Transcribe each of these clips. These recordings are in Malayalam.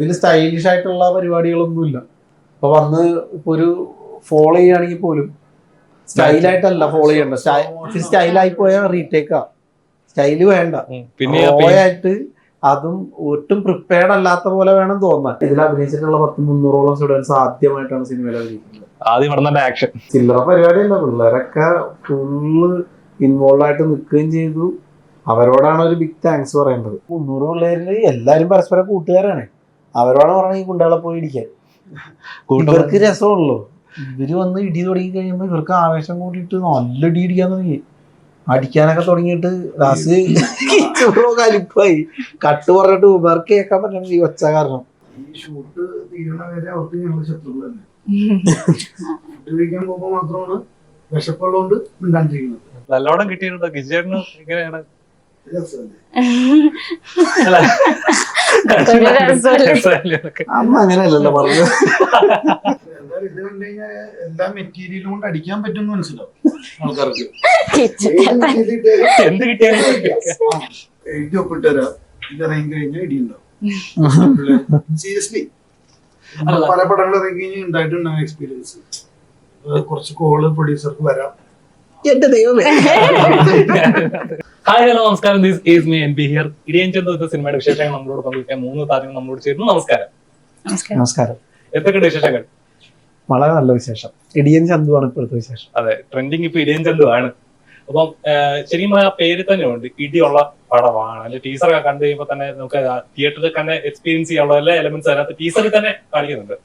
ഇതിൽ സ്റ്റൈലിഷ് ആയിട്ടുള്ള പരിപാടികളൊന്നുമില്ല. അപ്പൊ വന്ന് ഇപ്പൊ ഒരു ഫോളോ ചെയ്യുകയാണെങ്കിൽ പോലും സ്റ്റൈലായിട്ടല്ല ഫോളോ ചെയ്യണ്ട സ്റ്റൈലായി പോയാൽ റീടേക്കാ സ്റ്റൈൽ വേണ്ട. പിന്നെ ആയിട്ട് അതും ഒട്ടും പ്രിപ്പയർഡ് അല്ലാത്ത പോലെ വേണം തോന്നാൻ. ഇതിൽ അഭിനയിച്ചിട്ടുള്ള പത്ത് മുന്നൂറോളം സ്റ്റുഡൻസ് ആദ്യമായിട്ടാണ് സിനിമയിൽ അഭിനയിക്കുന്നത്. ആദ്യം ഇവിടെ ആക്ഷൻ ചില്ലറ പരിപാടിയല്ല പിള്ളേരൊക്കെ ഫുള്ള് ഇൻവോൾവ് ആയിട്ട് നിൽക്കുകയും ചെയ്തു. അവരോടാണ് ഒരു ബിഗ് താങ്ക്സ് പറയേണ്ടത്. മുന്നൂറ് പിള്ളേരിൽ എല്ലാവരും പരസ്പരം കൂട്ടുകാരാണ്. അവരോടാണ് പറഞ്ഞ ഈ കുണ്ടകളെ പോയി ഇടിക്കാൻ. ഇവർക്ക് രസമുള്ളൂ. ഇവർ വന്ന് ഇടി തുടങ്ങി കഴിയുമ്പോ ഇവർക്ക് ആവേശം കൂടിയിട്ട് നല്ല ഇടി ഇടിക്കാൻ തുടങ്ങി. അടിക്കാനൊക്കെ തുടങ്ങിയിട്ട് ലാസ്റ്റ് ചോറോ കലിപ്പായി. കട്ട് പറഞ്ഞിട്ട് ഇവർക്ക് കേൾക്കാൻ പറ്റണം ഈ ഒച്ച കാരണം. ഈ ഷൂട്ട് തീരണ വരെ അവർക്ക് ഞങ്ങൾ ശത്രുക്കളല്ലേ ഫുഡ് കഴിക്കാൻ പോകുമ്പോൾ മാത്രമാണ് വിശപ്പുള്ളതുകൊണ്ട് മിണ്ടാണ്ടിരിക്കുന്നത്. നല്ലോണം കിട്ടിയിട്ടുണ്ടോ? കിച്ചേട്ടന് ഇങ്ങനെയാണ്. രസമല്ലേ? അമ്മ അങ്ങനെയല്ലല്ലോ പറഞ്ഞു എല്ലാ മെറ്റീരിയലും കൊണ്ട് അടിക്കാൻ പറ്റുമെന്ന് മനസ്സിലാവും ആൾക്കാർക്ക്. എന്ത് കിട്ടിയാലും എഴുതി ഒപ്പിട്ട് തരാം. ഇത് ഇറങ്ങി കഴിഞ്ഞാൽ ഇടിയുണ്ടാവും. സീരിയസ്ലി പല പടങ്ങൾ ഇറങ്ങി കഴിഞ്ഞാൽ ഉണ്ടായിട്ടുണ്ടാവും എക്സ്പീരിയൻസ് കുറച്ച് കോൾ പ്രൊഡ്യൂസർക്ക് വരാം. എന്റെ ദൈവമേ. ഹായ് ഹലോ നമസ്കാരം. This is me N B here Idiyan Chandhu എന്ന സിനിമയുടെ വിശേഷങ്ങൾ നമ്മളോട് പങ്കുവയ്ക്കാൻ മൂന്ന് താരങ്ങൾ നമ്മളോട് ചേരുന്നു. നമസ്കാരം. നമസ്കാരം. എന്തൊക്കെയുണ്ട് വിശേഷങ്ങൾ? വളരെ നല്ല വിശേഷം. ഇടിയൻ ചന്തു ചന്തുവാണ് ഇപ്പോഴത്തെ വിശേഷം. അതെ ട്രെൻഡിങ് ഇപ്പൊ ഇടിയൻ ചന്തു ആണ്. അപ്പം ശരിക്കും ആ പേര് തന്നെ ഉണ്ട്. ഇടിയുള്ള പടമാണ്. അല്ലെ ടീച്ചറൊക്കെ കണ്ടു കഴിയുമ്പോൾ തന്നെ നമുക്ക് തിയേറ്ററിൽ തന്നെ എക്സ്പീരിയൻസ് ചെയ്യാനുള്ള എല്ലാ എലമെന്റ്സ് അതിനകത്ത് ടീസറിൽ തന്നെ കാണിക്കുന്നുണ്ട്.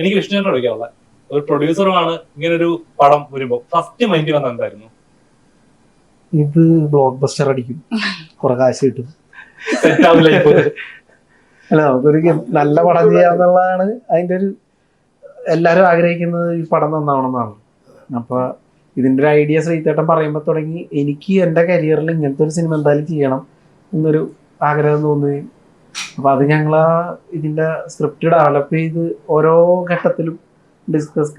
എനിക്ക് വിഷ്ണുവിനോട് ചോദിക്കാനുള്ള ഒരു പ്രൊഡ്യൂസറുമാണ് ഇങ്ങനെ ഒരു പടം വരുമ്പോ. ഫസ്റ്റ് മൈൻഡ് വന്ന എന്തായിരുന്നു? ഇത് ബ്ലോക്ക് ബസ്റ്റർ അടിക്കും. കുറെ കാശ് കിട്ടും. അല്ല നമുക്കൊരു നല്ല പടം ചെയ്യാന്നുള്ളതാണ് അതിന്റെ ഒരു എല്ലാരും ആഗ്രഹിക്കുന്നത് ഈ പടം നന്നാവണം എന്നാണ് അപ്പൊ ഇതിന്റെ ഒരു ഐഡിയ ശ്രീതേട്ടൻ പറയുമ്പോൾ തുടങ്ങി എനിക്ക് എന്റെ കരിയറിൽ ഇങ്ങനത്തെ ഒരു സിനിമ എന്തായാലും ചെയ്യണം എന്നൊരു ആഗ്രഹം തോന്നുകയും. അപ്പൊ അത് ഞങ്ങൾ ഇതിന്റെ സ്ക്രിപ്റ്റ് ഡെവലപ്പ് ചെയ്ത് ഓരോ ഘട്ടത്തിലും ഡിസ്കസ്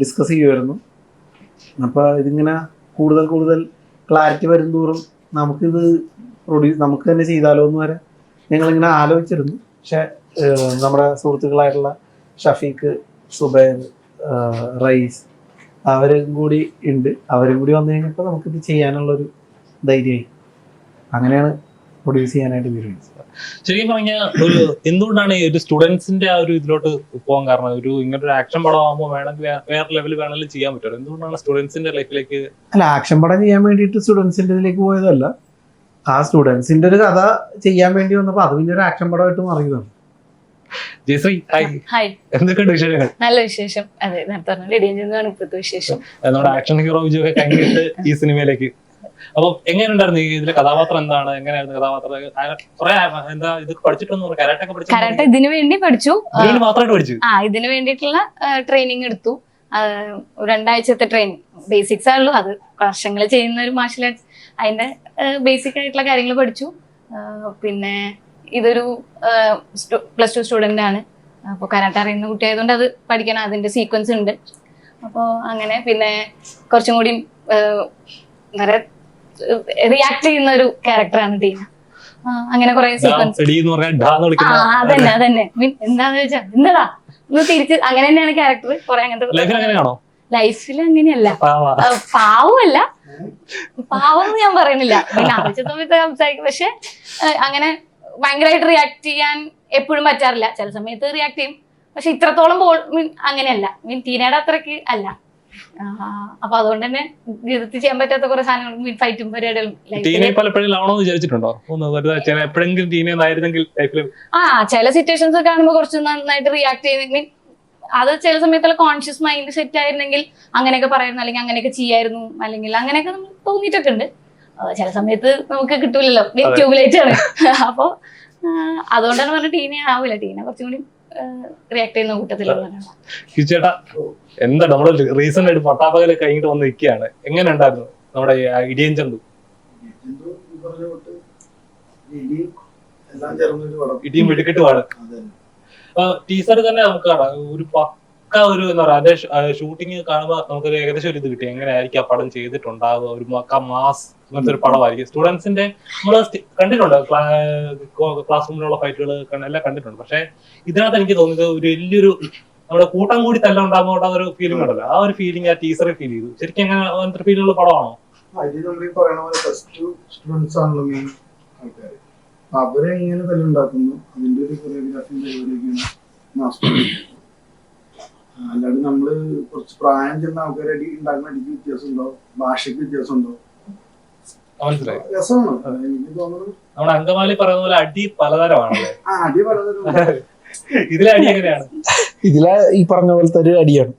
ഡിസ്കസ് ചെയ്യുമായിരുന്നു അപ്പോൾ ഇതിങ്ങനെ കൂടുതൽ കൂടുതൽ ക്ലാരിറ്റി വരും തോറും നമുക്കിത് പ്രൊഡ്യൂസ് നമുക്ക് തന്നെ ചെയ്താലോ എന്ന് വരെ ഞങ്ങളിങ്ങനെ ആലോചിച്ചിരുന്നു. പക്ഷേ നമ്മുടെ സുഹൃത്തുക്കളായിട്ടുള്ള ഷഫീഖ് സുബൈർ റൈസ് അവരും കൂടി ഉണ്ട്. അവരും കൂടി വന്നു കഴിഞ്ഞപ്പോൾ നമുക്കിത് ചെയ്യാനുള്ളൊരു ധൈര്യമായി. അങ്ങനെയാണ് പ്രൊഡ്യൂസ് ചെയ്യാനായിട്ട് തീരുമാനിച്ചത്. ശരിക്കും പറഞ്ഞ ഒരു എന്തുകൊണ്ടാണ് ഈ ഒരു സ്റ്റുഡൻസിന്റെ ആ ഒരു ഇതിലോട്ട് പോകാൻ കാരണം? ഒരു ഇങ്ങനെ ഒരു ആക്ഷൻ പടം ആകുമ്പോൾ വേണമെങ്കിൽ വേറെ ലെവലിൽ വേണമെങ്കിലും ചെയ്യാൻ പറ്റുമോ? എന്തുകൊണ്ടാണ് സ്റ്റുഡൻസിന്റെ ലൈഫിലേക്ക് അല്ല ആക്ഷൻ പടം ചെയ്യാൻ വേണ്ടിയിട്ട് സ്റ്റുഡൻസിന്റെ ഇതിലേക്ക് പോയതല്ല. ആ സ്റ്റുഡൻസിന്റെ ഒരു കഥ ചെയ്യാൻ വേണ്ടി വന്നപ്പോൾ അത് പിന്നെ ഒരു ആക്ഷൻ പടമായിട്ട് മാറിയതാണ്. ജയശ്രീ ഹായ് എന്തൊക്കെയുണ്ട് വിശേഷങ്ങൾ? നല്ല വിശേഷം. അതെ നേരത്തെ പറഞ്ഞ ഇടിയൻ ചെന്നാണ് ഇപ്പോഴത്തെ വിശേഷം. നമ്മുടെ ആക്ഷൻ ഹീറോ വിജയ് ഒക്കെ കഴിഞ്ഞിട്ട് ഈ സിനിമയിലേക്ക് അപ്പം എങ്ങനെയുണ്ടായിരുന്നു ഇതിലെ കഥാപാത്രം എന്താണ്? എങ്ങനെയായിരുന്നു കഥാപാത്രം? കുറെ എന്താ ഇത് പഠിച്ചിട്ടൊന്നും കരാട്ടൊക്കെ പഠിച്ചു കരാട്ടെ ഇതിനു വേണ്ടി പഠിച്ചു. മാത്രമായിട്ട് പഠിച്ചു? ആ ഇതിനു വേണ്ടിയിട്ടുള്ള ട്രെയിനിങ് എടുത്തു. രണ്ടാഴ്ചത്തെ ട്രെയിനിങ് ബേസിക്സ് ആണല്ലോ അത്. വർഷങ്ങൾ ചെയ്യുന്ന ഒരു മാർഷൽ ആർട്സ് അതിന്റെ ബേസിക് ആയിട്ടുള്ള കാര്യങ്ങൾ പഠിച്ചു. പിന്നെ ഇതൊരു പ്ലസ് ടു സ്റ്റുഡന്റ് ആണ്. അപ്പോൾ കരാട്ട അറിയുന്ന കുട്ടിയായതുകൊണ്ട് അത് പഠിക്കണം. അതിന്റെ സീക്വൻസ് ഉണ്ട്. അപ്പോൾ അങ്ങനെ പിന്നെ കുറച്ചും കൂടി വളരെ റിയാക്ട് ചെയ്യുന്ന ഒരു ക്യാരക്ടറാണ് ദീന. അങ്ങനെ കുറെ സീക്വൻസ് അതന്നെ അതന്നെ. മീൻ എന്താന്ന് വെച്ചാ എന്താ ഒന്ന് തിരിച്ച് അങ്ങനെ തന്നെയാണ് ക്യാരക്ടർ കുറെ അങ്ങനത്തെ ലൈഫിൽ അങ്ങനെയല്ല. പാവമല്ല പാവം ഞാൻ പറയുന്നില്ല. പിന്നെ ആവശ്യ സമയത്ത് സംസാരിക്കും. പക്ഷെ അങ്ങനെ ഭയങ്കരമായിട്ട് റിയാക്ട് ചെയ്യാൻ എപ്പോഴും പറ്റാറില്ല. ചില സമയത്ത് റിയാക്ട് ചെയ്യും. പക്ഷെ ഇത്രത്തോളം ബോൾ മീൻ അങ്ങനെയല്ല. മീൻ ടീനയുടെ അത്രയ്ക്ക് അല്ല. അപ്പൊ അതുകൊണ്ട് തന്നെ ജീവിതത്തിൽ ചെയ്യാൻ പറ്റാത്ത കുറെ സാധനങ്ങൾ ഫൈറ്റും പരിപാടികളും ടീനെ പലപ്പോഴും പലപ്പോഴും എന്ന് വിചാരിച്ചിട്ടുണ്ടോ? ഒന്ന് വെറുതെ ചില എപ്പോഴെങ്കിലും ടീനെ ആയിരുന്നെങ്കിൽ ലൈഫിൽ ആ ചില സിറ്റുവേഷൻസ് കാണുമ്പോൾ കുറച്ച് നന്നായിട്ട് റിയാക്ട് ചെയ്യുന്നെങ്കിൽ അത് ചില സമയത്തുള്ള കോൺഷ്യസ് മൈൻഡ് സെറ്റ് ആയിരുന്നെങ്കിൽ അങ്ങനെയൊക്കെ പറയുന്നു അല്ലെങ്കിൽ അങ്ങനെയൊക്കെ ചെയ്യായിരുന്നു. അല്ലെങ്കിൽ അങ്ങനെയൊക്കെ തോന്നിയിട്ടൊക്കെ ഉണ്ട് ചില സമയത്ത് നമുക്ക് കിട്ടൂലല്ലോ. ട്യൂബ്ലൈറ്റ് ആണ്. അപ്പോ അതുകൊണ്ടാണ് പറഞ്ഞ ടീനെ ആവില്ല ടീനെ കുറച്ചും കൂടി റിയാക്ട് ചെയ്യുന്ന കൂട്ടത്തിലുള്ളതാണ് എന്താ നമ്മൾ റീസെന്റ് ആയിട്ട് പട്ടാപ്പകൽ കഴിഞ്ഞിട്ട് വന്ന് നിൽക്കുകയാണ്? എങ്ങനെ ഉണ്ടായിരുന്നു നമ്മുടെ ഇടിയൻ ചന്തു? ഇടിയും വെടിക്കെട്ടുമാണ് ടീസർ തന്നെ നമുക്ക് കാണാം. ഒരു പക്ക ഒരു എന്താ പറയാ അതിന്റെ ഷൂട്ടിങ് കാണുമ്പോൾ നമുക്കൊരു ഏകദേശം ഒരു ഇത് കിട്ടി. എങ്ങനെയായിരിക്കും ആ പടം ചെയ്തിട്ടുണ്ടാവുക? ഒരു പക്ക മാസ് അങ്ങനത്തെ ഒരു പടമായിരിക്കും. സ്റ്റുഡൻസിന്റെ നമ്മൾ കണ്ടിട്ടുണ്ട്. ക്ലാസ് റൂമിലുള്ള ഫൈറ്റുകൾ എല്ലാം കണ്ടിട്ടുണ്ട്. പക്ഷെ ഇതിനകത്ത് എനിക്ക് തോന്നിയത് ഒരു വലിയൊരു നമ്മുടെ കൂട്ടം കൂടി തല്ല ഉണ്ടാകുമ്പോൾ ഒരു ഫീലിംഗ് ഉണ്ടല്ലോ. ആ ഒരു ഫീലിംഗ് ആ ടീച്ചറെ ഫീൽ ചെയ്തു. ശരിക്കും എങ്ങനെ അങ്ങനത്തെ ഫീലുള്ള പടമാണോ? അതിൽ നമ്മൾ ഈ പറയണ പോലെ ടു സ്റ്റുഡൻസ് ആണല്ലോ മെയിൻ ആൾക്കാർ അവരെ എങ്ങനെ തല്ലുണ്ടാക്കുന്നു അതിന്റെ ഒരു കൊറിയോഗ്രാഫി പരിപാടിയൊക്കെയാണ് മാസ്റ്റർ അല്ലാണ്ട് നമ്മൾ കുറച്ച് പ്രായം ചെന്ന ആൾക്കാരെ അടി ഉണ്ടാക്കുന്ന അടിക്ക് വ്യത്യാസം ഉണ്ടോ ഭാഷയ്ക്ക് വ്യത്യാസം ഉണ്ടോ രസമാണ് എനിക്ക് തോന്നുന്നു നമ്മുടെ അങ്കമാലി പറയുന്ന പോലെ അടി പലതരമാണല്ലേ? ആ അടി പറഞ്ഞത് ഇതിലെ അടി എങ്ങനെയാണ്? ഇതിലെ ഈ പറഞ്ഞ പോലത്തെ ഒരു അടിയാണ്.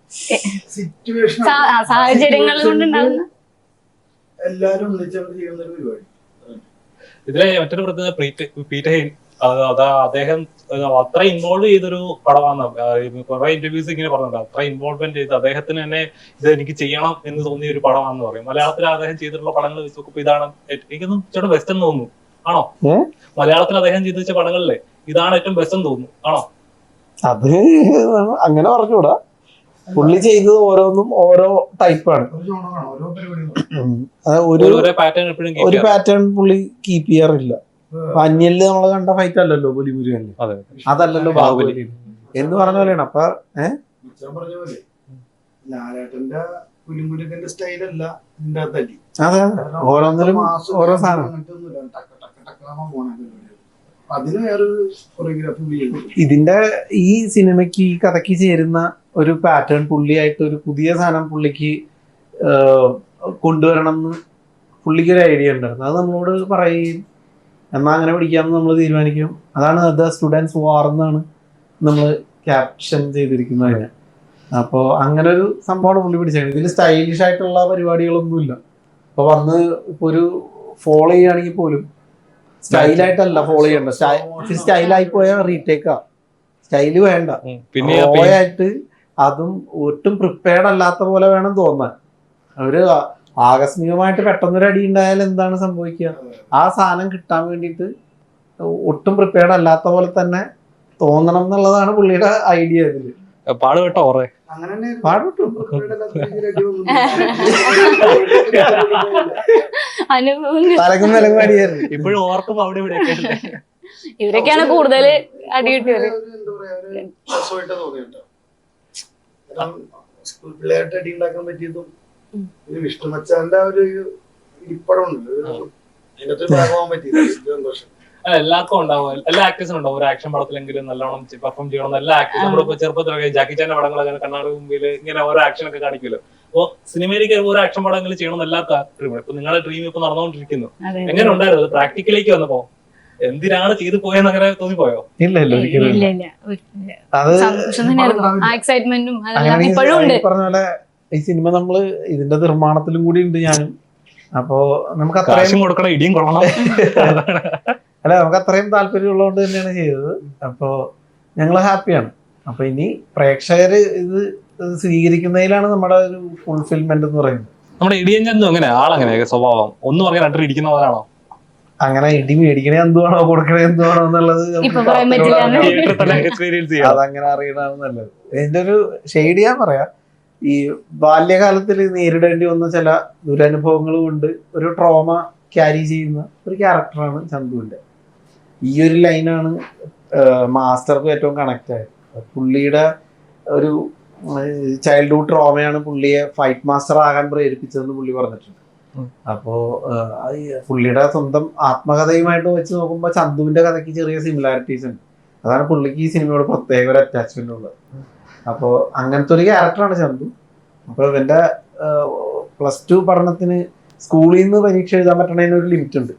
സാഹചര്യങ്ങൾ കൊണ്ടുണ്ടാകുന്ന എല്ലാരും ചെയ്യുന്ന ഒരു പരിപാടി. ഇതിലെ മറ്റൊരു പ്രത്യേകത പ്രീറ്റ് പീറ്റർ ഹെയ്ൻ അത് അദ്ദേഹം അത് അത്ര ഇൻവോൾവ് ചെയ്തൊരു പടമാണ്. കുറെ ഇന്റർവ്യൂസ് ഇങ്ങനെ പറഞ്ഞിട്ടുണ്ട്. അത്ര ഇൻവോൾവ്മെന്റ് ചെയ്ത് അദ്ദേഹത്തിന് തന്നെ ഇത് എനിക്ക് ചെയ്യണം എന്ന് തോന്നിയ ഒരു പടമാണെന്ന് പറയും. മലയാളത്തിൽ അദ്ദേഹം ചെയ്തിട്ടുള്ള പടങ്ങൾ വെച്ച് നോക്കുമ്പോൾ ഇതാണ് എനിക്കൊന്നും ചേട്ടാ വെസ്റ്റേൺ തോന്നുന്നു. ആണോ? മലയാളത്തിൽ അദ്ദേഹം ചെയ്തു വെച്ച പടങ്ങളിലെ ഇതാണ് ഏറ്റവും ബെസ്റ്റ് എന്ന് തോന്നുന്നു. ആണോ? അത് അങ്ങനെ പറഞ്ഞൂടാ പുള്ളി ചെയ്തത് ഓരോന്നും ഓരോ ടൈപ്പാണ് ഒരു ഒരു പാറ്റേൺ എപ്പോഴും ഒരു പാറ്റേൺ പുള്ളി കീപ്പ് ചെയ്യാറില്ല. അന്യൽ നമ്മൾ കണ്ട ഫൈറ്റ് അല്ലല്ലോ പുലിമുരുകനിൽ അതെ അതല്ലല്ലോ ബാഹുബലി. എന്ന് പറഞ്ഞ പോലെയാണ്. അപ്പൊ ഏഹ് പറഞ്ഞ പോലെ ലാലേട്ടന്റെ പുലിമുരുകന്റെ സ്റ്റൈലല്ല അതെ അതെ ഓരോന്നിലും ഓരോ സാധനം. ഇതിന്റെ ഈ സിനിമയ്ക്ക് ഈ കഥയ്ക്ക് ചേരുന്ന ഒരു പാറ്റേൺ പുള്ളിയായിട്ട് ഒരു പുതിയ സാധനം പുള്ളിക്ക് കൊണ്ടുവരണം എന്ന് പുള്ളിക്ക് ഒരു ഐഡിയ ഉണ്ടായിരുന്നു. അത് നമ്മളോട് പറയുകയും എന്നാ അങ്ങനെ പിടിക്കാമെന്ന് നമ്മൾ തീരുമാനിക്കും. അതാണ് ദ സ്റ്റുഡൻസ് വാർ എന്നാണ് നമ്മൾ ക്യാപ്ഷൻ ചെയ്തിരിക്കുന്നത് അപ്പോൾ അങ്ങനെ ഒരു സംഭവമാണ് പുള്ളി പിടിച്ചത്. ഇതിൽ സ്റ്റൈലിഷ് ആയിട്ടുള്ള പരിപാടികളൊന്നുമില്ല. അപ്പോൾ വന്ന് ഇപ്പോൾ ഒരു ഫോളോ ചെയ്യുകയാണെങ്കിൽ പോലും സ്റ്റൈലായിട്ടല്ല ഫോളോ ചെയ്യേണ്ട സ്റ്റൈലായി പോയാൽ റീടേക്കാ സ്റ്റൈൽ വേണ്ട. പിന്നെ ആയിട്ട് അതും ഒട്ടും പ്രിപ്പയർഡ് അല്ലാത്ത പോലെ വേണം തോന്നാൻ. ഒരു ആകസ്മികമായിട്ട് പെട്ടെന്നൊരു അടി ഉണ്ടായാൽ എന്താണ് സംഭവിക്കുക? ആ സാധനം കിട്ടാൻ വേണ്ടിയിട്ട് ഒട്ടും പ്രിപ്പയർഡ് അല്ലാത്ത പോലെ തന്നെ തോന്നണം എന്നുള്ളതാണ് പുള്ളിയുടെ ഐഡിയ ഇതിൽ. പാടുപെട്ടു. അടിയായിരുന്നു. ഇപ്പോഴും ഓർക്കും അവിടെ ഇവിടെ? ഇവരൊക്കെയാണ് കൂടുതൽ അടിയിട്ടത് ഇഷ്ടമച്ചാന്റെ പിള്ളേരുടെ അടി ഉണ്ടാക്കാൻ പറ്റിയതും പിന്നെ വിഷ്ണു മച്ചാന്റെ ആ ഒരു ഇരിപ്പടം ഉണ്ട് അതിന്റെ അകത്ത് ഭാഗമാകാൻ പറ്റിയത് എനിക്ക് സന്തോഷം. എല്ലാവർക്കും ഉണ്ടാവും. എല്ലാ ആക്ടേഴ്സിനും ഉണ്ടാവും. ഒരു ആക്ഷൻ പടത്തിലെങ്കിലും നല്ലോണം പെർഫോം ചെയ്യണം. എല്ലാ ആക്ടേഴ്സും നമ്മളിപ്പോ ചെറുപ്പത്തിലൊക്കെ ജാക്കി ചാന്റെ പടങ്ങളൊക്കെ കണ്ണാടി മുമ്പിൽ ഇങ്ങനെ ഓരോ ആക്ഷൻ ഒക്കെ കാണിക്കുമല്ലോ. അപ്പോ സിനിമയിലേക്ക് ഒരു ആക്ഷൻ പടങ്ങൾ ചെയ്യണം എല്ലാ ഡ്രീമും ഇപ്പൊ നിങ്ങളുടെ ഡ്രീം ഇപ്പൊ നടന്നുകൊണ്ടിരിക്കുന്നു. എങ്ങനെ ഉണ്ടായിരുന്നു? പ്രാക്ടിക്കലേക്ക് വന്നപ്പോ എന്തിനാണ് ചെയ്തു പോയെന്ന് അങ്ങനെ തോന്നിപ്പോയോ? ഇല്ല ഇല്ല ഒരിക്കലും പറഞ്ഞ പോലെ ഈ സിനിമ നമ്മൾ ഇതിന്റെ നിർമ്മാണത്തിലും കൂടി ഉണ്ട് ഞാനും. അപ്പോ നമുക്ക് അത്രയും കൊടുക്കണം ഇടിയും കൊള്ളണം. അല്ല നമുക്ക് അത്രയും താല്പര്യമുള്ളതുകൊണ്ട് തന്നെയാണ് ചെയ്തത്. അപ്പോൾ ഞങ്ങൾ ഹാപ്പിയാണ്. അപ്പോൾ ഇനി പ്രേക്ഷകർ ഇത് സ്വീകരിക്കുന്നതിലാണ് നമ്മുടെ ഒരു ഫുൾഫിൽമെന്റ് എന്ന് പറയുന്നത്. നമ്മുടെ ഇടിയൻ അങ്ങനെ ആളങ്ങനെ സ്വഭാവം. ഒന്ന് പറഞ്ഞാൽ രണ്ടു ഇടിക്കുന്നവരാണോ അങ്ങനെ ഇടി മേടിക്കണേ എന്തുവാണോ കൊടുക്കണേ എന്തുവാണോ എന്നുള്ളത് അതങ്ങനെ അറിയണതാണ് നല്ലത്. ഇതിന്റെ ഒരു ഷെയ്ഡ് ഞാൻ പറയാം. ഈ ബാല്യകാലത്തിൽ നേരിടേണ്ടി വന്ന ചില ദുരനുഭവങ്ങളും ഉണ്ട് ഒരു ട്രോമ ക്യാരി ചെയ്യുന്ന ഒരു ക്യാരക്ടറാണ് ചന്തുവിന്റെ ഈ ഒരു ലൈനാണ് മാസ്റ്റർക്ക് ഏറ്റവും കണക്റ്റ് ആയത്. പുള്ളിയുടെ ഒരു ചൈൽഡ്ഹുഡ് ട്രോമയാണ് പുള്ളിയെ ഫൈറ്റ് മാസ്റ്റർ ആകാൻ പ്രേരിപ്പിച്ചതെന്ന് പുള്ളി പറഞ്ഞിട്ടുണ്ട്. അപ്പോ പുള്ളിയുടെ സ്വന്തം ആത്മകഥയുമായിട്ട് വെച്ച് നോക്കുമ്പോൾ ചന്തുവിന്റെ കഥയ്ക്ക് ചെറിയ സിമിലാരിറ്റീസ് ഉണ്ട്. അതാണ് പുള്ളിക്ക് ഈ സിനിമയോട് പ്രത്യേക ഒരു അറ്റാച്ച്മെന്റ് ഉള്ളത്. അപ്പോൾ അങ്ങനത്തെ ഒരു ക്യാരക്ടറാണ് ചന്തു. അപ്പോൾ ഇവന്റെ പ്ലസ് ടു പഠനത്തിന് സ്കൂളിൽ നിന്ന് പരീക്ഷ എഴുതാൻ പറ്റണതിന് ഒരു ലിമിറ്റ് ഉണ്ട്.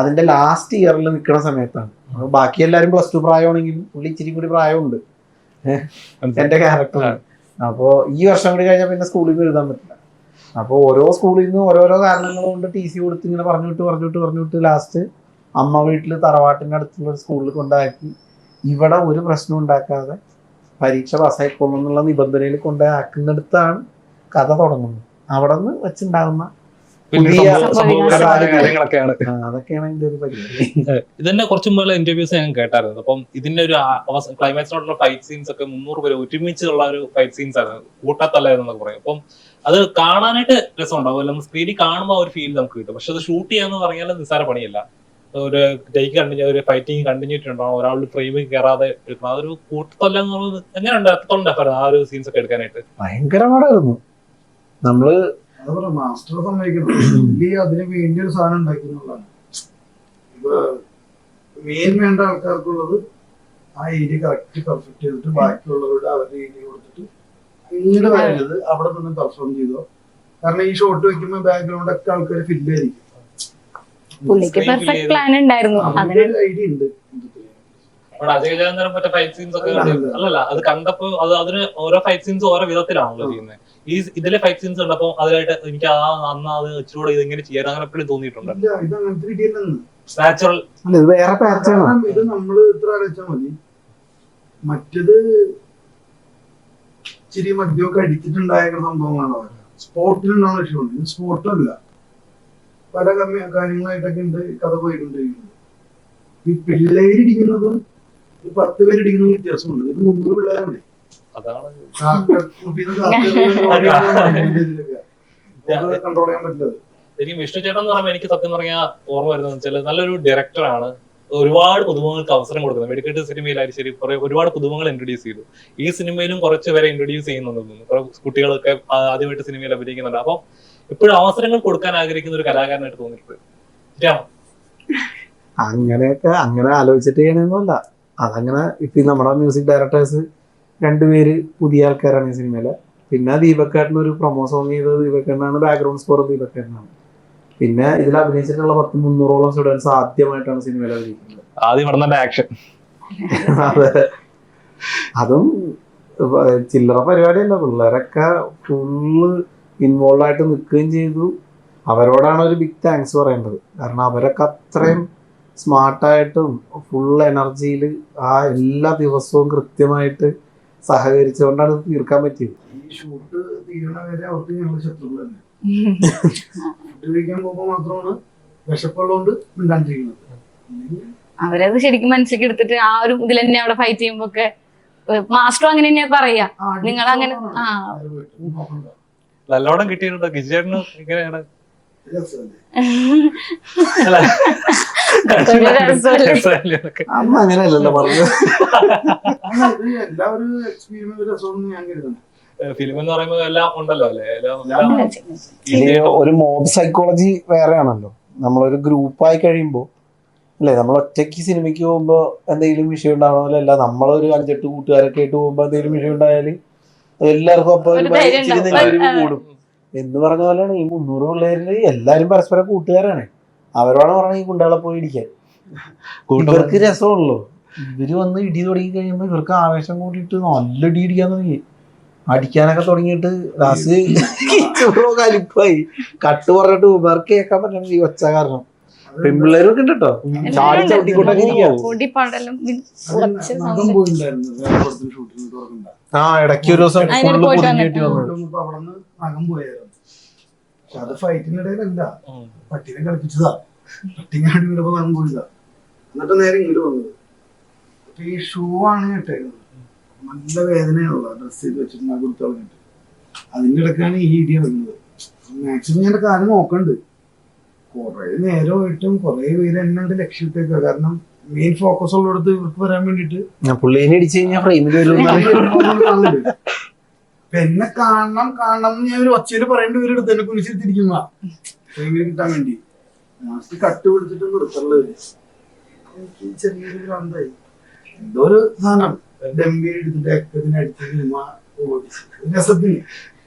അതിന്റെ ലാസ്റ്റ് ഇയറിൽ നിൽക്കുന്ന സമയത്താണ്. ബാക്കി എല്ലാവരും പ്ലസ് ടു പ്രായമാണെങ്കിലും പുള്ളി ഇച്ചിരി കൂടി പ്രായമുണ്ട്. എന്റെ ക്യാരക്ടർ അപ്പോൾ ഈ വർഷം കൂടി കഴിഞ്ഞാൽ പിന്നെ സ്കൂളിൽ നിന്ന് എഴുതാൻ പറ്റില്ല. അപ്പോൾ ഓരോ സ്കൂളിൽ നിന്ന് ഓരോരോ കാരണങ്ങൾ കൊണ്ട് ടി സി കൊടുത്ത് ഇങ്ങനെ പറഞ്ഞു വിട്ട് പറഞ്ഞു വിട്ട് പറഞ്ഞു വിട്ട് ലാസ്റ്റ് അമ്മ വീട്ടിൽ തറവാട്ടിന്റെ അടുത്തുള്ള ഒരു സ്കൂളിൽ കൊണ്ടാക്കി ഇവിടെ ഒരു പ്രശ്നം ഉണ്ടാക്കാതെ പരീക്ഷ പാസ്സായിക്കോളും എന്നുള്ള നിബന്ധനയിൽ കൊണ്ടാക്കുന്നിടത്താണ് കഥ തുടങ്ങുന്നത്. അവിടെ നിന്ന് വെച്ചുണ്ടാകുന്ന പുതിയ കാര്യങ്ങളൊക്കെയാണ്. അതൊക്കെയാണ് ഒരു പരിപാടി. ഇതിന്റെ കുറച്ചു മുമ്പുള്ള ഇന്റർവ്യൂസ് ഞാൻ കേട്ടായിരുന്നു. അപ്പം ഇതിന്റെ ഒരു ക്ലൈമാക്സിനോടുള്ള ഫൈറ്റ് സീൻസ് ഒക്കെ മുന്നൂറ് പേര് ഒരുമിച്ചുള്ള ഒരു ഫൈറ്റ് സീൻസ് ആണ് കൂട്ടത്തല്ല എന്നൊക്കെ പറയും. അപ്പം അത് കാണാനായിട്ട് രസം രസമുണ്ടാവും അല്ലെങ്കിൽ സ്ക്രീനിൽ കാണുമ്പോൾ ഒരു ഫീൽ നമുക്ക് കിട്ടും. പക്ഷെ അത് ഷൂട്ട് ചെയ്യാന്ന് പറഞ്ഞാൽ നിസ്സാര പണിയല്ല. ഒരു ടേക്ക് കണ്ടിന്യൂ ഒരു ഫൈറ്റിംഗ് കണ്ടിന്യൂറ്റി ഉണ്ടാവും ഒരാളുടെ ഫ്രെയിമിൽ കയറാതെ എടുക്കണം. അതൊരു കൂട്ടത്തല്ല എന്ന് പറയുന്നത് എങ്ങനെയുണ്ട്? എത്രത്തോളം ആ ഒരു സീൻസ് ഒക്കെ എടുക്കാനായിട്ട്? ഭയങ്കര പാടായിരുന്നു നമ്മൾ അത് പറയാം മാസ്റ്റർ സമ്മതിക്കണം. പുള്ളി അതിന് വേണ്ടി ഒരു സാധനം ഉണ്ടാക്കുന്നുള്ളതാണ് ഇപ്പൊ മെയിൻ വേണ്ട ആൾക്കാർക്കുള്ളത് ആ ഏരിയ കറക്റ്റ് പെർഫെക്റ്റ് ചെയ്തിട്ട് ബാക്കിയുള്ളവരുടെ അവരുടെ ഏരിയ കൊടുത്തിട്ട് പിന്നീട് വരരുത് അവിടെ നിന്ന് പെർഫോം ചെയ്തോ. കാരണം ഈ ഷോട്ട് വെക്കുമ്പോൾ ബാക്ക്ഗ്രൗണ്ട് ഒക്കെ ആൾക്കാർ ഫില്ല് ആയിരിക്കും പുള്ളിക്ക് പെർഫെക്റ്റ് പ്ലാൻ ഉണ്ടായിരുന്നു. ഐഡിയ ഉണ്ട്. അജയ് മറ്റേ ഫൈറ്റ് സീൻസ് ഒക്കെ അല്ല, അല്ലല്ല അത് കണ്ടപ്പോ അത് അതിന് ഓരോ ഫൈറ്റ് സീൻസ് ഓരോ വിധത്തിലാണല്ലോ ചെയ്യുന്നത്. ഈ ഇതിലെ ഫൈറ്റ് സീൻസ് ഉണ്ടപ്പോ അതിലായിട്ട് എനിക്ക് ആ അന്ന് അത് ഇച്ചിരൂടെ ഇത് ഇങ്ങനെ ചെയ്യാൻ അങ്ങനെ എപ്പോഴും തോന്നിയിട്ടുണ്ട്. ഇല്ല ഇത് അങ്ങനത്തെ രീതിയിലെന്ന് നാച്ചുറൽ അല്ല ഇത് വേറെ പാച്ചാണ് കാരണം ഇത് നമ്മൾ ഇത്ര അടച്ചാൽ മതി. മറ്റത് ഇച്ചിരി മദ്യമൊക്കെ അടിച്ചിട്ടുണ്ടായ സംഭവങ്ങളാണ് സ്പോർട്ടിലുണ്ടാവുന്ന വിഷയമുണ്ട്. ഇത് സ്പോർട്ടും പല കമ്മി കാര്യങ്ങളായിട്ടൊക്കെ ഉണ്ട് കഥ പോയിക്കൊണ്ടിരിക്കുന്നത് ഈ പിള്ളേരിടിക്കുന്നതും ഈ പത്ത് പേരിടിക്കുന്നതും വ്യത്യാസമുണ്ട്. ഇത് മുന്നൂറ് പിള്ളേരാണ്. അതാണ് ശരിക്കും വിഷ്ണു ചേട്ടൻ എന്ന് പറയുമ്പോൾ എനിക്ക് സത്യം പറഞ്ഞാൽ ഓർമ്മ വരുന്നത് വെച്ചാൽ നല്ലൊരു ഡയറക്ടറാണ് ഒരുപാട് പുതുമുഖങ്ങൾക്ക് അവസരം കൊടുക്കുന്നത്. വെടിക്കെട്ട് സിനിമയിലായാലും ശരി കുറെ ഒരുപാട് പുതുമുഖങ്ങൾ ഇൻട്രൊഡ്യൂസ് ചെയ്തു. ഈ സിനിമയിലും കുറച്ച് പേരെ ഇൻട്രൊഡ്യൂസ് ചെയ്യുന്നുണ്ട് തോന്നുന്നു. കുറെ കുട്ടികളൊക്കെ ആദ്യമായിട്ട് സിനിമയിൽ അഭിനയിക്കുന്നുണ്ട്. അപ്പം ഇപ്പോഴും അവസരങ്ങൾ കൊടുക്കാൻ ആഗ്രഹിക്കുന്ന ഒരു കലാകാരനായിട്ട് തോന്നിയിട്ടുണ്ട്. അങ്ങനെയൊക്കെ അങ്ങനെ ആലോചിച്ചിട്ട് ചെയ്യണമെന്നല്ല അതങ്ങനെ ഇപ്പൊ നമ്മുടെ മ്യൂസിക് ഡയറക്ടേഴ്സ് രണ്ടുപേര് പുതിയ ആൾക്കാരാണ് ഈ സിനിമയിലെ. പിന്നെ ദീപക്കാട്ടിന് ഒരു പ്രൊമോ സോങ് ചെയ്തത് ദീപക്കേട്ടനാണ്. Background score ദീപക്കേട്ടനാണ്. പിന്നെ ഇതിൽ അഭിനയിച്ചിട്ടുള്ള പത്ത് മുന്നൂറോളം സ്റ്റുഡൻസ് ആദ്യമായിട്ടാണ് സിനിമയിൽ അഭിനയിക്കുന്നത് ആദ്യം ഇവിടെ തന്നെ ആക്ഷൻ അതെ. അതും ചില്ലറ ചില്ലറ പരിപാടിയല്ല. പിള്ളേരൊക്കെ ഫുള്ള് ഇൻവോൾവ് ആയിട്ട് നിൽക്കുകയും ചെയ്തു. അവരോടാണ് ഒരു ബിഗ് താങ്ക്സ് പറയേണ്ടത്. കാരണം അവരൊക്കെ അത്രയും സ്മാർട്ടായിട്ടും ഫുൾ എനർജിയിൽ ആ എല്ലാ ദിവസവും കൃത്യമായിട്ട് സഹകരിച്ചുകൊണ്ടാണ് ഇത് തീർക്കാൻ പറ്റിയത്. ഈ ഷൂട്ട് തീരണ വരെ അവർക്ക് ഞങ്ങൾ ശത്രുക്കൾ തന്നെ. ഫുഡ് കഴിക്കാൻ പോകുമ്പോൾ മാത്രമാണ് വിശപ്പുള്ളതുകൊണ്ട് മിണ്ടാണ്ടിരിക്കുന്നത് അവരത് ശരിക്കും മനസ്സിലേക്ക് എടുത്തിട്ട് ആ ഒരു ഇതിൽ തന്നെ അവിടെ ഫൈറ്റ് ചെയ്യുമ്പോ ഒക്കെ മാസ്റ്ററും അങ്ങനെ തന്നെയാ പറയാ. നിങ്ങൾ അങ്ങനെ ആ. നല്ലോണം കിട്ടിയിട്ടുണ്ട്? ഗിജേട്ടന് ഇങ്ങനെയാണ്. പറഞ്ഞു. അന്ന് അങ്ങനെയല്ലല്ലോ പറഞ്ഞത്. എല്ലാവരും എക്സ്പീരിയൻസ് രസമെന്ന് ഞാൻ കരുതുന്നു ഫിലിം എന്ന് പറയുമ്പോൾ എല്ലാം ഉണ്ടല്ലോ അല്ലേ? ഒരു മോബ് സൈക്കോളജി വേറെയാണല്ലോ. നമ്മളൊരു ഗ്രൂപ്പായി കഴിയുമ്പോൾ അല്ലേ? നമ്മൾ ഒറ്റയ്ക്ക് സിനിമയ്ക്ക് പോകുമ്പോൾ എന്തെങ്കിലും വിഷയം ഉണ്ടാവണമല്ല നമ്മളൊരു അഞ്ചെട്ട് കൂട്ടുകാരൊക്കെ ആയിട്ട് പോകുമ്പോൾ എന്തെങ്കിലും വിഷയം ഉണ്ടായാൽ എല്ലാവർക്കും ഒപ്പം ഒരു. കൂടും. എന്ന് പറഞ്ഞ പോലെയാണ് ഈ മുന്നൂറ് പിള്ളേരിൽ എല്ലാരും പരസ്പരം കൂട്ടുകാരാണ്. അവരോടാണ് പറഞ്ഞ ഈ കുണ്ടകളെ പോയി ഇടിക്കാൻ. ഇവർക്ക് രസമുള്ളൂ. ഇവർ വന്ന് ഇടി തുടങ്ങി കഴിയുമ്പോ ഇവർക്ക് ആവേശം കൂടിയിട്ട് നല്ല ഇടി ഇടിക്കാൻ തുടങ്ങി. അടിക്കാനൊക്കെ തുടങ്ങിയിട്ട് ലാസ്റ്റ് ചോറോ കലിപ്പായി. കട്ട് പറഞ്ഞിട്ട് ഇവർക്ക് കേൾക്കാൻ പറ്റണം ഈ ഒച്ച കാരണം. പെൺപിള്ളേരൊക്കെ ഉണ്ട് കേട്ടോ ചാടി ചവിട്ടിക്കൊണ്ടൊക്കെ ആ ഇടയ്ക്ക് ഒരു ദിവസം പക്ഷെ അത് ഫൈറ്റിനിടയിലല്ല. പട്ടിനെ കളിപ്പിച്ചതാ. പട്ടിങ്ങാടി വിടുമ്പോ പോയതാ എന്നിട്ട് നേരെ ഇങ്ങോട്ട് വന്നത് അപ്പൊ ഈ ഷൂ ആണ് കേട്ടേക്കുന്നത് നല്ല വേദനയുള്ള ഡ്രസ് ചെയ്ത് വെച്ചിട്ട് ആ കൊടുത്ത് കളഞ്ഞിട്ട്. അതിന്റെ ഇടയ്ക്കാണ് ഈ ഇടി ഇറങ്ങുന്നത്. മാക്സിമം ഞാൻ കാര്യം നോക്കണ്ട്. കുറെ നേരമായിട്ടും കുറെ പേര് എന്നെ ലക്ഷ്യത്തേക്ക് കാരണം മെയിൻ ഫോക്കസ് ഉള്ളിടത്ത് ഇവർക്ക് വരാൻ വേണ്ടിട്ട് ഞാൻ പുള്ളീനെ ഇടിച്ചു കഴിഞ്ഞാൽ ഫ്രെയിമിൽ വരും എന്നെ കാണണം കാണണം എന്ന് ഞാൻ ഒരു ഒച്ചയിൽ പറയേണ്ടി വരും എടുത്ത് എന്നെ കുനിച്ചിരുത്തിരിക്കുന്ന ഫ്രെയിമിൽ കിട്ടാൻ വേണ്ടി. ലാസ്റ്റ് കട്ട് പിടിച്ചിട്ട് നിർത്തുള്ളത് ചെറിയൊരു ഭ്രാന്തായി. എന്തോ ഒരു സാധനം. ഡെമ്പി എടുത്തിട്ട് എക്കത്തിന് അടിച്ച് സിനിമ ഓടിച്ച്. രസത്തിന്.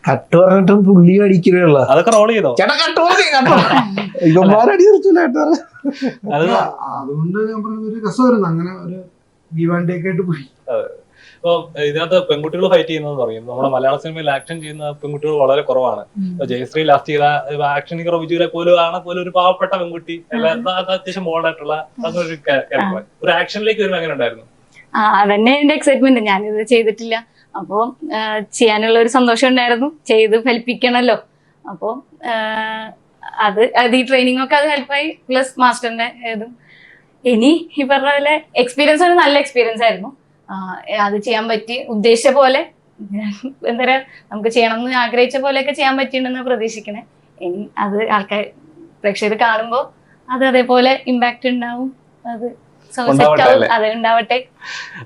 കട്ട് പറഞ്ഞിട്ടും പുള്ളി അടിക്കുകയുള്ള അതൊക്കെ റോൾ ചെയ്തോ? ചേട്ടാ കട്ട് ഇവന്മാരടി അതുകൊണ്ട് ഞാൻ പറഞ്ഞത് ഒരു രസമായിരുന്നു. അങ്ങനെ ഒരു ഗീവാൻഡേക്ക് ആയിട്ട് പോയി. ഇപ്പൊ ഇതിനകത്ത് പെൺകുട്ടികൾ ഫൈറ്റ് ചെയ്യുന്നതെന്ന് പറയും. നമ്മുടെ മലയാള സിനിമയിൽ ആക്ഷൻ ചെയ്യുന്ന പെൺകുട്ടികൾ വളരെ കുറവാണ്. ജയശ്രീ ലാസ്റ്റ് ചെയ്ത ആക്ഷൻ ഹീറോ വിജയിലെ പോലും ആണ് പോലും ഒരു പാവപ്പെട്ട പെൺകുട്ടി. അത്യാവശ്യം മോഡായിട്ടുള്ള അതൊരു ഒരു ആക്ഷനിലേക്ക് വരുമ്പോൾ അങ്ങനെ ഉണ്ടായിരുന്നു? ആ അതന്നെ എന്റെ എക്സൈറ്റ്മെന്റ് ഞാനിത് ചെയ്തിട്ടില്ല. അപ്പോ ചെയ്യാനുള്ള ഒരു സന്തോഷം ഉണ്ടായിരുന്നു. ചെയ്ത് ഫലിപ്പിക്കണല്ലോ. അപ്പോ അത് അത് ഈ ട്രെയിനിങ് ഒക്കെ അത് ഹെൽപ്പായി പ്ലസ് മാസ്റ്ററിന്റെ ഇതും. ഇനി ഈ പറഞ്ഞ പോലെ എക്സ്പീരിയൻസ് ഒരു നല്ല എക്സ്പീരിയൻസ് ആയിരുന്നു. അത് ചെയ്യാൻ പറ്റി. ഉദ്ദേശിച്ച പോലെ എന്താ പറയാ നമുക്ക് ചെയ്യണം എന്ന് ആഗ്രഹിച്ച പോലെയൊക്കെ ചെയ്യാൻ പറ്റിയിട്ടുണ്ടെന്ന് പ്രതീക്ഷിക്കണേ. ഇനി അത് ആൾക്കാർ പ്രേക്ഷകർ കാണുമ്പോൾ അത് അതേപോലെ ഇമ്പാക്ട് ഉണ്ടാവും. അത് ഉണ്ടാവട്ടെ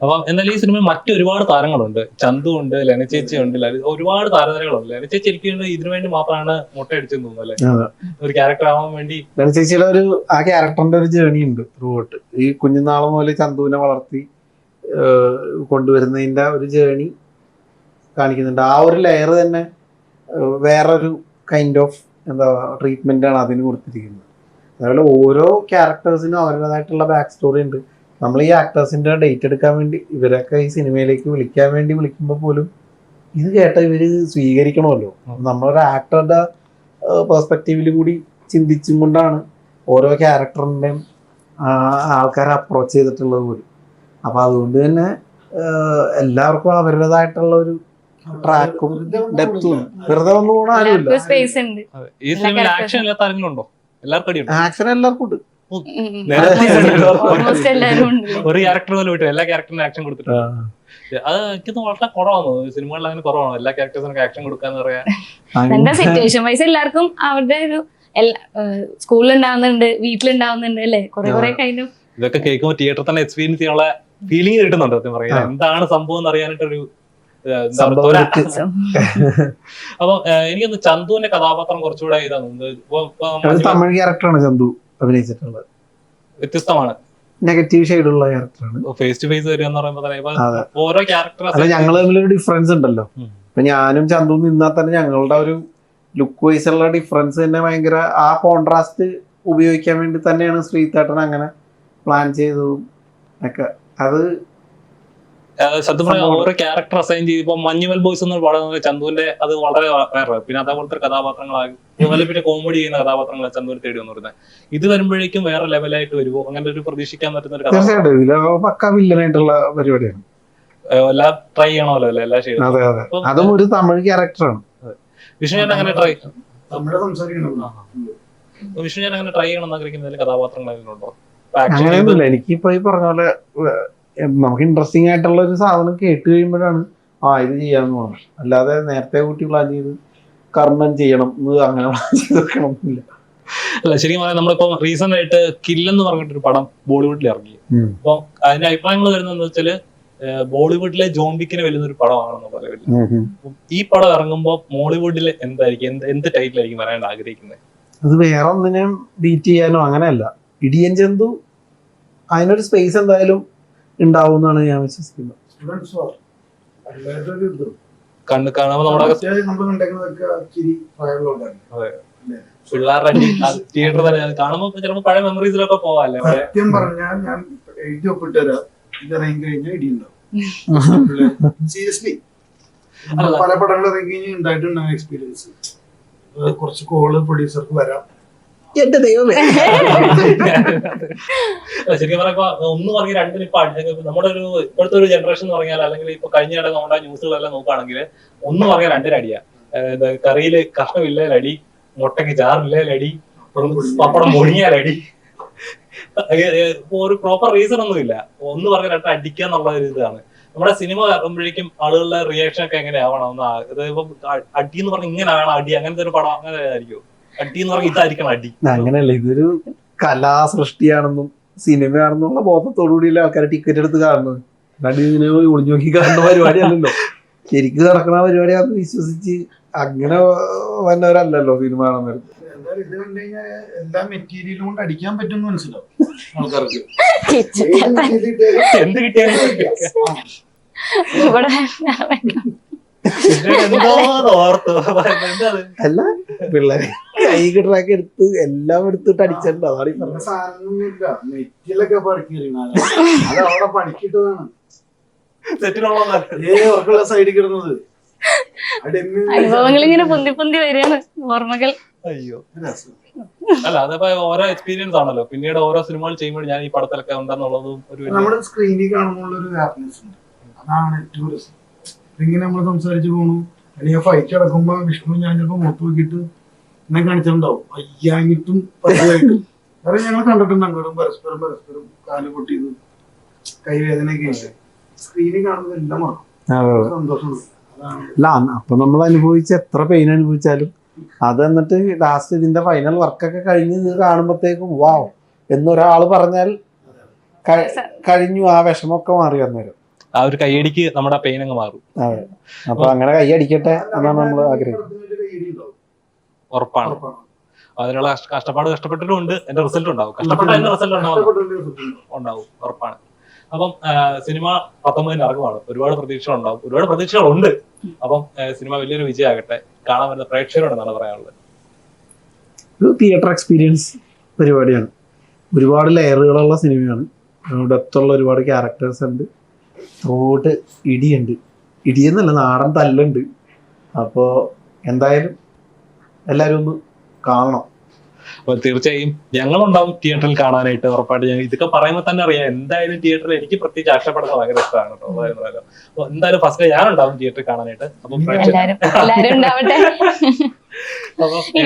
അപ്പം എന്നാൽ ഈ സിനിമയിൽ മറ്റു ഒരുപാട് താരങ്ങളുണ്ട്. ചന്തു ഉണ്ട് ലനചേച്ചി ഉണ്ട് ഒരുപാട് താരനിരകളുണ്ട്. ലനചേച്ചി എനിക്ക് ഇതിനു വേണ്ടി മാത്രമാണ് മുട്ടയടിച്ചെന്ന് തോന്നുന്നു അല്ലെ? ഒരു ക്യാരക്ടർ ആവാൻ വേണ്ടി. ലളിത ചേച്ചിയുടെ ഒരു ആ ക്യാരക്ടറിന്റെ ഒരു ജേണി ഉണ്ട് ത്രൂ ഔട്ട് ഈ കുഞ്ഞുനാളെ മുതൽ ചന്തുവിനെ വളർത്തി ഏഹ്, കൊണ്ടുവരുന്നതിന്റെ ഒരു ജേണി കാണിക്കുന്നുണ്ട്. ആ ഒരു ലെയർ തന്നെ വേറൊരു കൈൻഡ് ഓഫ് എന്താ ട്രീറ്റ്മെന്റ് ആണ് അതിന് കൊടുത്തിരിക്കുന്നത്. അതുപോലെ ഓരോ ക്യാരക്ടേഴ്സിനും അവരുടേതായിട്ടുള്ള ബാക്ക് സ്റ്റോറി ഉണ്ട്. നമ്മൾ ഈ ആക്ടേഴ്സിന്റെ ഡേറ്റ് എടുക്കാൻ വേണ്ടി ഇവരൊക്കെ ഈ സിനിമയിലേക്ക് വിളിക്കാൻ വേണ്ടി വിളിക്കുമ്പോൾ പോലും ഇത് കേട്ട ഇവർ സ്വീകരിക്കണമല്ലോ. നമ്മളൊരു ആക്ടറുടെ പെർസ്പെക്റ്റീവിൽ കൂടി ചിന്തിച്ചും കൊണ്ടാണ് ഓരോ ക്യാരക്ടറിന്റെയും ആൾക്കാരെ അപ്രോച്ച് ചെയ്തിട്ടുള്ളത് പോലും. അപ്പം അതുകൊണ്ട് തന്നെ എല്ലാവർക്കും അവരുടേതായിട്ടുള്ള ഒരു ട്രാക്കും ഡെപ്തും. വെറുതെ വന്നു പോണ ആരുമില്ല സ്പേസ് ഉണ്ട്. ഈ സിനിമയിൽ ആക്ഷൻ എല്ലാവർക്കും അടിയുണ്ട്? ആക്ഷൻ എല്ലാവർക്കും ഉണ്ട്. ഒരു ക്യാരക്ടർ പോലും വിട്ടു എല്ലാ ക്യാരക്ടറിനും ആക്ഷൻ കൊടുത്തിട്ടുണ്ട്. അത് എനിക്ക് വളരെ കുറവാണ്. സിനിമകളിൽ അങ്ങനെ കുറവാണ്. എല്ലാ ക്യാരക്ടേഴ്സിനും ആക്ഷൻ കൊടുക്കാന്ന് പറയാ എന്താ സിറ്റുവേഷൻ വൈസ് എല്ലാവർക്കും അവരുടെ ഒരു സ്കൂളിൽ ഉണ്ടാവുന്നുണ്ട് വീട്ടിലുണ്ടാവുന്നുണ്ട് അല്ലേ? കുറെ കുറെ കഴിഞ്ഞു. ഇതൊക്കെ കേൾക്കുമ്പോൾ തിയേറ്ററിൽ തന്നെ എക്സ്പീരിയൻസ് ചെയ്യാനുള്ള ഫീലിംഗ് കിട്ടുന്നുണ്ട് സത്യം പറയാം എന്താണ് സംഭവം എന്ന് അറിയാനായിട്ടൊരു അപ്പൊ എനിക്കൊന്ന് ചന്തുവിന്റെ കഥാപാത്രം കുറച്ചുകൂടെ ഇതാണ് തമിഴ് ക്യാരക്ടറാണ് ചന്തു അഭിനയിച്ചിട്ടുള്ളത്. വ്യത്യസ്തമാണ്. നെഗറ്റീവ് ഷെയ്ഡുള്ള ക്യാരക്ടറാണ് ഫേസ് ടു ഫേസ് വരിക എന്ന് പറയുമ്പോൾ ഓരോ ക്യാരക്ടർ അല്ല ഞങ്ങൾ തമ്മിലൊരു ഡിഫറൻസ് ഉണ്ടല്ലോ. ഇപ്പൊ ഞാനും ചന്തു നിന്നാൽ തന്നെ ഞങ്ങളുടെ ഒരു ലുക്ക് വൈസ് ഉള്ള ഡിഫറൻസ് തന്നെ ഭയങ്കര ആ കോൺട്രാസ്റ്റ് ഉപയോഗിക്കാൻ വേണ്ടി തന്നെയാണ് ശ്രീതേട്ടൻ അങ്ങനെ പ്ലാൻ ചെയ്തതും ഒക്കെ. അത് സത്യം പറഞ്ഞാൽ ഓരോ ക്യാരക്ടർ അസൈൻ ചെയ്ത് ഇപ്പൊ മഞ്ഞുമൽ ബോയ്സ് എന്ന് പറയുന്നത് ചന്തുവിന്റെ അത് വളരെ വേറെ പിന്നെ അതേപോലത്തെ കഥാപാത്രങ്ങളാകും അതുപോലെ പിന്നെ കോമഡി ചെയ്യുന്ന കഥാപാത്രങ്ങൾ ചന്തുവിന് തേടി വന്നു വരുന്നത് ഇത് വരുമ്പോഴേക്കും വേറെ ലെവലായിട്ട് വരുമോ അങ്ങനെ ഒരു പ്രതീക്ഷിക്കാൻ പറ്റുന്ന ഒരു കഥാപാത്രം. തീർച്ചയായിട്ടും. ഇതിൽ പക്ക വില്ലനായിട്ടുള്ള പരിപാടിയാണ്. എല്ലാം ട്രൈ ചെയ്യണമല്ലോ അല്ലേ? എല്ലാ ചെയ്യണം അതെ ഒരു തമിഴ് ക്യാരക്ടറാണ് വിഷ്ണു ഞാൻ അങ്ങനെ ട്രൈ വിഷ്ണു ഞാൻ അങ്ങനെ ട്രൈ ചെയ്യണം എന്ന് ആഗ്രഹിക്കുന്ന കഥാപാത്രങ്ങൾ ആക്ഷൻ അങ്ങനെയൊന്നുമില്ല. എനിക്കിപ്പോ ഈ പറഞ്ഞ പോലെ നമുക്ക് ഇൻട്രസ്റ്റിംഗ് ആയിട്ടുള്ള ഒരു സാധനം കേട്ട് കഴിയുമ്പോഴാണ് ആ ഇത് ചെയ്യാന്ന് പറഞ്ഞത് അല്ലാതെ നേരത്തെ കൂട്ടി പ്ലാൻ ചെയ്ത് കർമ്മം ചെയ്യണം അങ്ങനെ പ്ലാൻ ചെയ്ത് വെക്കണം എന്നില്ല അല്ല ശരിക്കും പറയാം നമ്മളിപ്പോ റീസെന്റ് ആയിട്ട് കില്ലെന്ന് പറഞ്ഞിട്ടൊരു പടം ബോളിവുഡിൽ ഇറങ്ങി. അപ്പൊ അതിന്റെ അഭിപ്രായങ്ങൾ വരുന്നതെന്ന് വെച്ചാൽ ബോളിവുഡിലെ ജോംബിക്കിന് വരുന്ന ഒരു പടമാണെന്ന് പറയുന്നത്. ഈ പടം ഇറങ്ങുമ്പോൾ മോളിവുഡിൽ എന്തായിരിക്കും? എന്ത് എന്ത് ടൈറ്റിലായിരിക്കും വരാൻ ആഗ്രഹിക്കുന്നത് അത് വേറെ ഒന്നിനെയും ബീറ്റ് ചെയ്യാനോ അങ്ങനെയല്ല. ഇടിയൻ ജന്തു അതിനൊരു സ്പേസ് എന്തായാലും ഉണ്ടാവും എന്നാണ് ഞാൻ വിശ്വസിക്കുന്നത്. കണ്ണ് കാണുമ്പോൾ നമ്മുടെ പിള്ളേരുടെ തിയേറ്റർ തന്നെ കാണുമ്പോൾ ചിലപ്പോൾ പഴയ മെമ്മറീസിലൊക്കെ പോവാല്ലേ പഴയ സത്യം പറഞ്ഞാൽ ഞാൻ എഴുതി ഒപ്പിട്ട് തരാം ഇതിറങ്ങി കഴിഞ്ഞാൽ ഇടിയുണ്ടാവും സീരിയസ്ലി. പല പടങ്ങൾ ഇറങ്ങി കഴിഞ്ഞാൽ ഉണ്ടായിട്ടുണ്ടാകും എക്സ്പീരിയൻസ് കുറച്ച് കോൾ പ്രൊഡ്യൂസർക്ക് വരാം. എന്റെ ദൈവമേ. ശരിക്കും പറയുമ്പോ ഒന്ന് പറഞ്ഞ രണ്ടിന് ഇപ്പൊ നമ്മുടെ ഒരു ഇപ്പോഴത്തെ ഒരു ജനറേഷൻ എന്ന് പറഞ്ഞാൽ അല്ലെങ്കിൽ ഇപ്പൊ കഴിഞ്ഞ ഇടം നമ്മുടെ ന്യൂസുകളെല്ലാം നോക്കുകയാണെങ്കിൽ ഒന്ന് പറഞ്ഞ രണ്ടിന് അടിയാ. ഏഹ് കറിയിൽ കഷ്ണമില്ലേ അടി മുട്ടയ്ക്ക് ചാറില്ല അടി പപ്പടം മുഴിഞ്ഞാലടി ഇപ്പൊ ഒരു പ്രോപ്പർ റീസൺ ഒന്നും ഇല്ല. ഒന്ന് പറഞ്ഞ രണ്ട് അടിക്കുക എന്നുള്ള ഒരു ഇതാണ്. നമ്മുടെ സിനിമ ഇറങ്ങുമ്പോഴേക്കും ആളുകളുടെ റിയാക്ഷൻ ഒക്കെ എങ്ങനെയാവണം? ഇത് ഇപ്പൊ അടി എന്ന് പറഞ്ഞാൽ ഇങ്ങനെയാണ് അടി? അങ്ങനത്തെ ഒരു പടം അങ്ങനെ ആയിരിക്കും അടി എന്ന് പറഞ്ഞാൽ ഇതായിരിക്കണം അടി അങ്ങനെയല്ല ഇതൊരു കലാസൃഷ്ടിയാണെന്നും സിനിമയാണെന്നുള്ള ബോധത്തോടുകൂടിയല്ലേ ആൾക്കാരെ ആൾക്കാർ ടിക്കറ്റ് എടുത്ത് കാണുന്നത്. അല്ലാണ്ട് ഇതിനെ ഒളിഞ്ഞു നോക്കി കാണുന്ന പരിപാടിയല്ലല്ലോ. ശരിക്കും നടക്കുന്ന പരിപാടിയാണെന്ന് വിശ്വസിച്ച് അങ്ങനെ വന്നവരല്ലല്ലോ സിനിമ കാണുന്നവർ ഇത് കണ്ടു കഴിഞ്ഞാൽ എല്ലാ മെറ്റീരിയലും കൊണ്ട് അടിക്കാൻ പറ്റുമെന്ന് മനസ്സിലാവും ആൾക്കാർക്ക്. എന്ത് കിട്ടിയാലും ഇവിടെ അല്ല പിള്ളേരെ കൈ കിട്ടണൊക്കെ എടുത്ത് എല്ലാം എടുത്തിട്ട് അടിച്ചിട്ടുണ്ട് അതാണ് ഈ പറഞ്ഞത്. അനുഭവങ്ങൾ ഇങ്ങനെ പൊന്തി പൊന്തി വരികയാണ് ഓർമ്മകൾ. അയ്യോ. അല്ല അതിപ്പോ ഓരോ എക്സ്പീരിയൻസ് ആണല്ലോ. പിന്നീട് ഓരോ സിനിമകൾ ചെയ്യുമ്പോൾ ഞാൻ ഈ പടത്തിലൊക്കെ ഉണ്ടെന്നുള്ളതും ഒരു നമ്മുടെ സ്ക്രീനിൽ കാണുമ്പോൾ ഒരു ഹാപ്പിനെസ് ഉണ്ട്. അതാണ് ഏറ്റവും രസം. ഇങ്ങനെ നമ്മൾ സംസാരിച്ചു പോണു. അല്ലെങ്കിൽ ഫൈറ്റ് കിടക്കുമ്പോ വിഷ്ണു ഞാൻ ചിലപ്പോ മുഖത്ത് നോക്കിയിട്ട് എന്നെ കാണിച്ചിട്ടുണ്ടാവും. അയ്യാങ്ങിട്ടും പതിവായിട്ടും. കാരണം ഞങ്ങൾ കണ്ടിട്ടുണ്ട് അങ്ങോട്ടും പരസ്പരം പരസ്പരം കാൽ പൊട്ടിയത്. കൈവേദനയൊക്കെ ആയിട്ട്. സ്ക്രീനിൽ കാണുന്നത് എല്ലാം മറക്കും സന്തോഷമുണ്ട്. അല്ല അപ്പൊ നമ്മൾ അനുഭവിച്ച എത്ര പെയിൻ അനുഭവിച്ചാലും അത് എന്നിട്ട് ലാസ്റ്റ് ഇതിന്റെ ഫൈനൽ വർക്കൊക്കെ കഴിഞ്ഞ് ഇത് കാണുമ്പോഴത്തേക്കും വാവ് എന്നൊരാൾ പറഞ്ഞാൽ കഴിഞ്ഞു ആ വിഷമൊക്കെ മാറി അന്നേരം. ആ ഒരു കൈയടിക്ക് നമ്മുടെ പെയിൻ അങ്ങ് മാറും. അതെ. അപ്പൊ അങ്ങനെ കൈയടിക്കട്ടെ എന്നാണ് നമ്മൾ ആഗ്രഹിക്കുന്നത്. ഉറപ്പാണ്. അതിനുള്ള കഷ്ട- കഷ്ടപ്പാട് കഷ്ടപ്പെട്ടിട്ടും ഉണ്ട്. എന്റെ റിസൾട്ട് ഉണ്ടാവും. കഷ്ടപ്പെട്ട എന്റെ റിസൾട്ട് ഉണ്ടാവും. ഉണ്ടാവും. ഉണ്ടാവും ഉറപ്പാണ്. അപ്പം ആ, സിനിമ പത്തൊമ്പതിന് ഇറങ്ങുവാണ്. ഒരുപാട് പ്രതീക്ഷകൾ ഉണ്ടാവും. ഒരുപാട് പ്രതീക്ഷകളുണ്ട് അപ്പം ആ, സിനിമ വലിയൊരു വിജയമാകട്ടെ. കാണാൻ വരുന്ന പ്രേക്ഷകരോട് എന്നാണ് പറയാനുള്ളത്? ഒരു തിയേറ്റർ എക്സ്പീരിയൻസ് പരിപാടിയാണ്. ഒരുപാട് ലെയറുകളുള്ള സിനിമയാണ്. ഡെപ്തുള്ള ഒരുപാട് ക്യാരക്ടേഴ്സ് ഉണ്ട്. ത്രോട്ട് ഇടിയുണ്ട്. ഇടിയെന്നല്ല നാടൻ തല്ലുണ്ട്. അപ്പോൾ എന്തായാലും എല്ലാവരും ഒന്ന് കാണണം. അപ്പൊ തീർച്ചയായും ഞങ്ങളുണ്ടാവും തിയേറ്ററിൽ കാണാനായിട്ട് ഉറപ്പായിട്ട്. ഞങ്ങൾ ഇതൊക്കെ പറയുമ്പോൾ തന്നെ അറിയാം എന്തായാലും തിയേറ്ററിൽ എനിക്ക് പ്രത്യേകിച്ച് ആക്ഷേപപ്പെടുന്ന ഭയങ്കര ഇഷ്ടമാണ് കേട്ടോ. അപ്പോൾ അപ്പൊ എന്തായാലും ഫസ്റ്റ് ഞാൻ ഉണ്ടാവും തിയേറ്ററിൽ കാണാനായിട്ട്. അപ്പം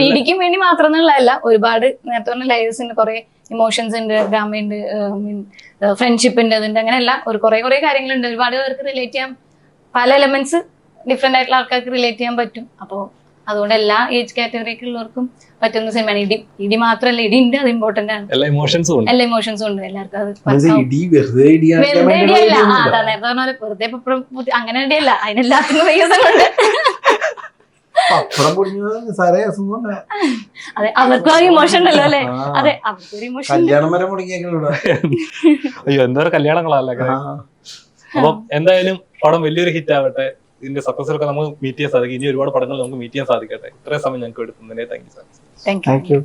ഇടിക്കും വേണ്ടി മാത്രം എന്നുള്ളതല്ല ഒരുപാട് നേരത്തെ പറഞ്ഞ ലൈവ്സിന്റെ കുറെ ഇമോഷൻസ് ഉണ്ട്. ഡ്രാമ ഉണ്ട്. ഫ്രണ്ട്ഷിപ്പിന്റെ അതിന്റെ അങ്ങനെയല്ല. ഒരു കുറെ കുറെ കാര്യങ്ങളുണ്ട്. ഒരുപാട് പേർക്ക് റിലേറ്റ് ചെയ്യാൻ പല എലമെന്റ്സ് ഡിഫറെന്റ് ആയിട്ടുള്ള ആൾക്കാർക്ക് റിലേറ്റ് ചെയ്യാൻ പറ്റും. അപ്പോൾ അതുകൊണ്ട് എല്ലാ ഏജ് കാറ്റഗറിക്ക് ഉള്ളവർക്കും പറ്റുന്ന സിനിമയാണ് ഇടി ഇടി മാത്രമല്ല ഇടി ഉണ്ട് അത് ഇമ്പോർട്ടന്റ് ആണ്. എല്ലാ ഇമോഷൻസും ഉണ്ട്. എല്ലാ ഇമോഷൻസും ഉണ്ട്. എല്ലാവർക്കും അത് വെറുതെ ഇടിയല്ല അതാ നേരത്തെ പറഞ്ഞ പോലെ വെറുതെ അങ്ങനെ ഇടിയല്ല. അതിനെല്ലാത്തിനും റീസൺ ഉണ്ട്. പപ്പടം പൊടിഞ്ഞത് നിസാരേ അസുഖം അതെ അവർക്കും ആ ഇമോഷൻ ഉണ്ടല്ലോ അല്ലെ? അതെ അവർക്കൊരു ഇമോഷൻ കല്യാണം വരെ മുടങ്ങിയേക്കുള്ള അയ്യോ എന്തോരം കല്യാണങ്ങളല്ലേ അപ്പം എന്തായാലും പടം വലിയൊരു ഹിറ്റ് ആവട്ടെ. ഇതിന്റെ സക്സസിലൊക്കെ നമുക്ക് മീറ്റ് ചെയ്യാൻ സാധിക്കും. ഇനി ഒരുപാട് പടങ്ങൾ നമുക്ക് മീറ്റ് ചെയ്യാൻ സാധിക്കട്ടെ. ഇത്രയും സമയം ഞങ്ങൾക്ക് എടുക്കുന്നതിനെ thank you sir thank you